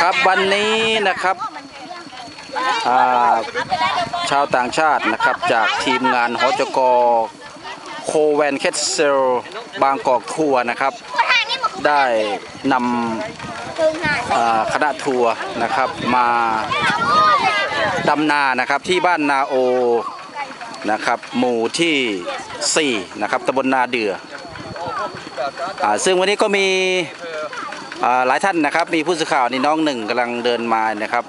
นะครับวันนี้นะครับชาวต่างชาตินะครับจากทีมงานหจกโคแวนเคสเซลบางกอกทัวร์นะครับ ได้นำคณะทัวร์นะครับมาดำนานะครับที่บ้านนาโอนะครับหมู่ที่ 4 นะครับตำบลนาเดืออซึ่งวันนี้ก็มี หลายท่านนะครับมีผู้สื่อข่าวนี่น้องหนึ่งกำลังเดินมานะครับ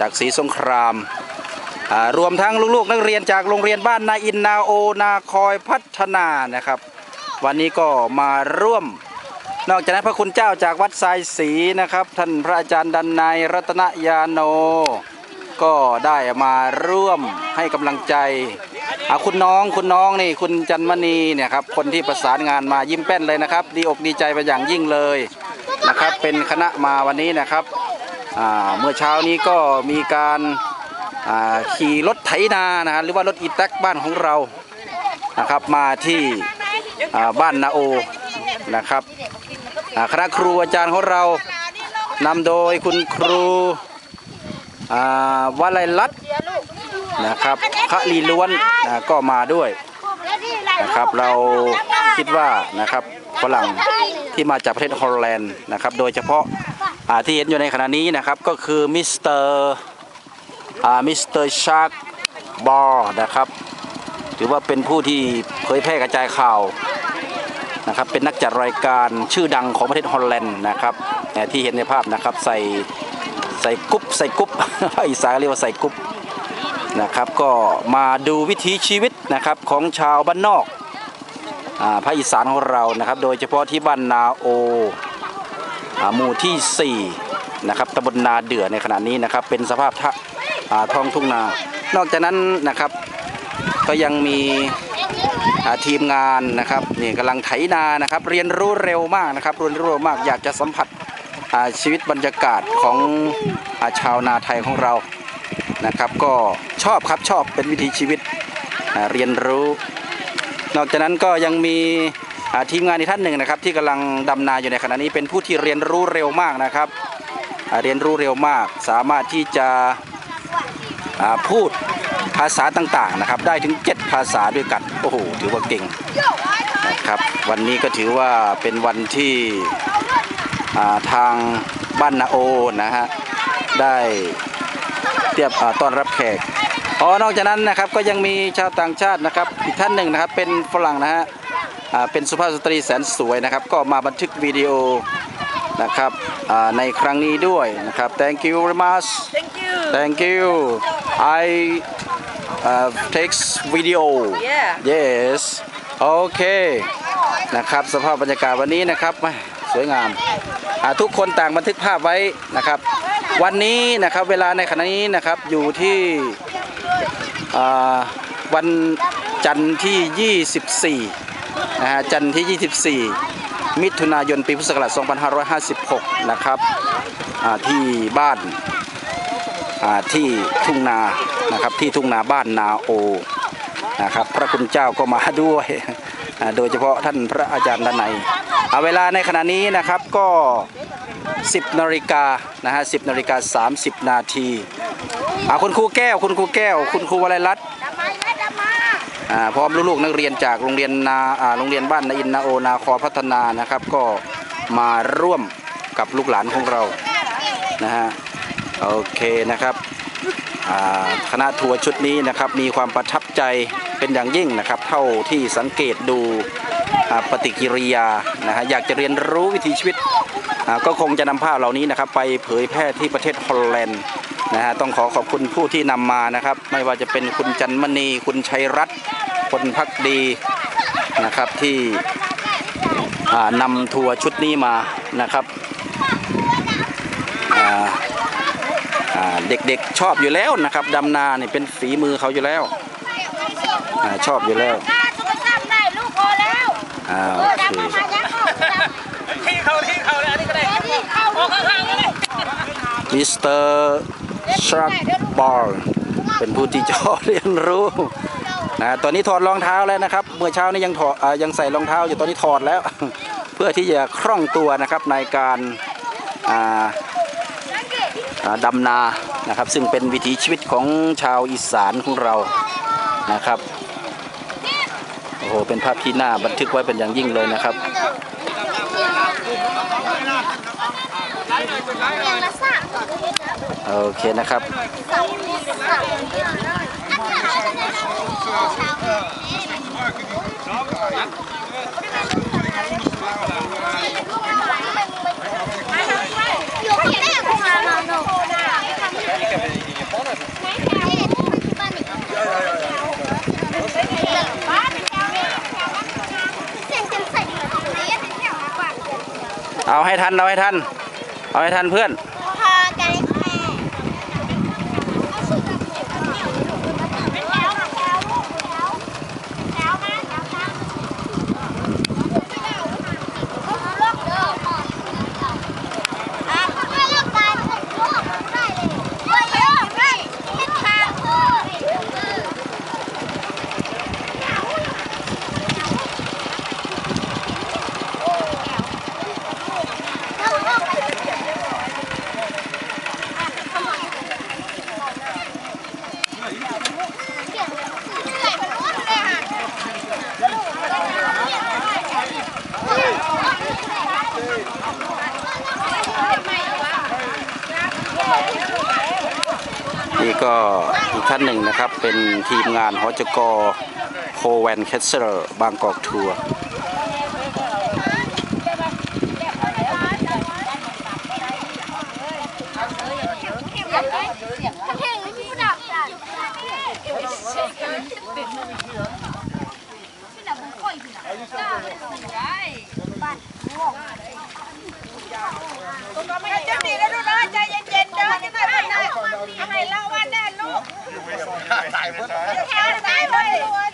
จากศรีสงครามรวมทั้งลูกๆ นักเรียนจากโรงเรียนบ้านนาอินนาโอนาคอยพัฒนานะครับ วันนี้ก็มาร่วม นอกจากนั้นพระคุณเจ้าจากวัดทรายศรีนะครับ ท่านพระอาจารย์ดันนายรัตนยาโน ก็ได้มาร่วมให้กำลังใจอะคุณน้องคุณน้องนี่คุณจันมณีเนี่ยครับคนที่ประสานงานมายิ้มแป้นเลยนะครับ ดีอกดีใจไปอย่างยิ่งเลย นะครับเป็นคณะมาวันนี้นะครับเมื่อเช้านี้ก็มีการขี่รถไถนานะหรือว่ารถอีแท็กบ้านของเรานะครับมาที่บ้านนาโอนะครับคณะครูอาจารย์ของเรานำโดยคุณครูวลัยลัตน์นะครับคะลีล้วนนะก็มาด้วยนะครับเราคิดว่านะครับฝรั่ง ที่มาจากประเทศฮอลแลนด์นะครับโดยเฉพาะาที่เห็นอยู่ในขณะนี้นะครับก็คือมิสเตอร์มิสเตอร์ชาร์กบอร์นะครับถือว่าเป็นผู้ที่เผยแพร่กระจายข่าวนะครับเป็นนักจัดรายการชื่อดังของประเทศฮอลแลนด์นะครับที่เห็นในภาพนะครับใส่ใส่กุ๊บใส่กุ๊บอีสานเรียกว่าใส่กุ๊บนะครับก็มาดูวิถีชีวิตนะครับของชาวบ้านนอก ภาคอีสานของเรานะครับ โดยเฉพาะที่บ้านนาโอหมู่ที่ 4 นะครับตำบลนาเดือในขณะนี้นะครับ เป็นสภาพท่าท้องทุ่งนา นอกจากนั้นนะครับ ก็ยังมีทีมงานนะครับนี่กำลังไถนานะครับ เรียนรู้เร็วมากนะครับเรียนรู้มากอยากจะสัมผัสชีวิตบรรยากาศของอาชาวนาไทยของเรานะครับ ก็ชอบครับชอบเป็นวิถีชีวิตเรียนรู้ นอกจากนั้นก็ยังมีทีมงานอีกท่านหนึ่งนะครับ ที่กำลังดำนาอยู่ในขณะนี้เป็นผู้ที่เรียนรู้เร็วมากนะครับเรียนรู้เร็วมาก สามารถที่จะพูดภาษาต่างๆนะครับ ได้ถึง 7 ภาษาด้วยกันโอ้โหถือว่าเก่งนะครับ วันนี้ก็ถือว่าเป็นวันที่ทางบ้านนาโอนะฮะได้เตรียมต้อนรับแขก อ๋อนอกจากนั้นนะครับก็ยังมีชาวต่างชาตินะครับ อีกท่านหนึ่งนะครับเป็นฝรั่งนะฮะอ่าเป็นสุภาพสตรีแสนสวยนะครับ ก็มาบันทึกวิดีโอนะครับอ่าในครั้งนี้ด้วยนะครับ thank you very much Thank you. Thank you. I uh, takes video. Yeah. Yes. Okay. นะครับสภาพบรรยากาศวันนี้นะครับแหม่สวยงามอ่าทุกคนต่างบันทึกภาพไว้นะครับ วันนี้นะครับเวลาในขณะนี้นะครับอยู่ที่อ่า วันจันทร์ที่ 24นะฮะจันทร์ที่ 24 มิถุนายนปีพุทธศักราช2556 นะครับที่บ้านที่ทุ่งนานะครับที่ทุ่งนาบ้านนาโอนะครับพระคุณเจ้าก็มาด้วยโดยเฉพาะท่านพระอาจารย์ด้านในเอาเวลาในขณะนี้นะครับก็ 10นาฬิกานะฮะ10นาฬิกา30 นาที อ่าคุณครูแก้ว คุณครูแก้ว คุณครูวลัยรัตน์อ่าพร้อมลูกๆนักเรียนจากโรงเรียนนาอ่าโรงเรียนบ้านนาอินนาโอนาคอพัฒนานะครับ ก็มาร่วมกับลูกหลานของเรานะฮะโอเคนะครับอ่าคณะทัวร์ชุดนี้นะครับมีความประทับใจเป็นอย่างยิ่งนะครับ เท่าที่สังเกตดูอ่าปฏิกิริยานะฮะอยากจะเรียนรู้วิถีชีวิตอ่าก็คงจะนำภาพเหล่านี้นะครับ ไปเผยแพร่ที่ประเทศฮอลแลนด์ นะฮะต้องขอขอบคุณผู้ที่นำมานะครับ ไม่ว่าจะเป็นคุณจันมณี คุณชัยรัตน์คนพักดีนะครับที่อ่านำทัวร์ชุดนี้มานะครับเด็กๆชอบอยู่แล้วนะครับดำนาเนี่ยเป็นฝีมือเขาอยู่แล้วอชอบอยู่แล้วอ่าเอโอเคดำมามายังเข้าที่เขาที่เขาเลยอันนี้ก็ได้ที่เข้าโอ้ข้างๆเลยมิสเตอร์ ชาร์กบอลเป็นผู้ที่ชอบเรียนรู้นะตอนนี้ถอดรองเท้าแล้วนะครับ เมื่อเช้านี้ยังถอดยังใส่รองเท้าอยู่ตอนนี้ถอดแล้ว เพื่อที่จะคล่องตัวนะครับในการอ่าอ่าดำนานะครับ ซึ่งเป็นวิถีชีวิตของชาวอีสานของเรานะครับโอ้โหเป็นภาพที่น่าบันทึกไว้เป็นอย่างยิ่งเลยนะครับ อย่างละสามโอเคนะครับ สองสามอันนี้อะไรนะชาวอยู่ที่แม่ของเราเนาะบ้านนี่บ้านนี่เสียงจังใส่เหมือนเรียนแถวกว่าเอาให้ทัน เอาให้ทัน เอาให้ทันเพื่อนพากันแม่เอาสุดกับเด็กเหนียวแถวแถวแถวแถวมาแถวมาล็อกเด้ออะถ้าเลือกตายมันจะล็อกได้เลยว่าเยอะไม่ทิศทางเออ นี่ก็อีกท่านหนึ่งนะครับ เป็นทีมงานฮจกโคแวนแคสเซอร์บางกอกทัวร์ จะดีแล้วลูกนะใจเย็นๆเด้อจะไม่ เป็นไรให้เล่าว่าแน่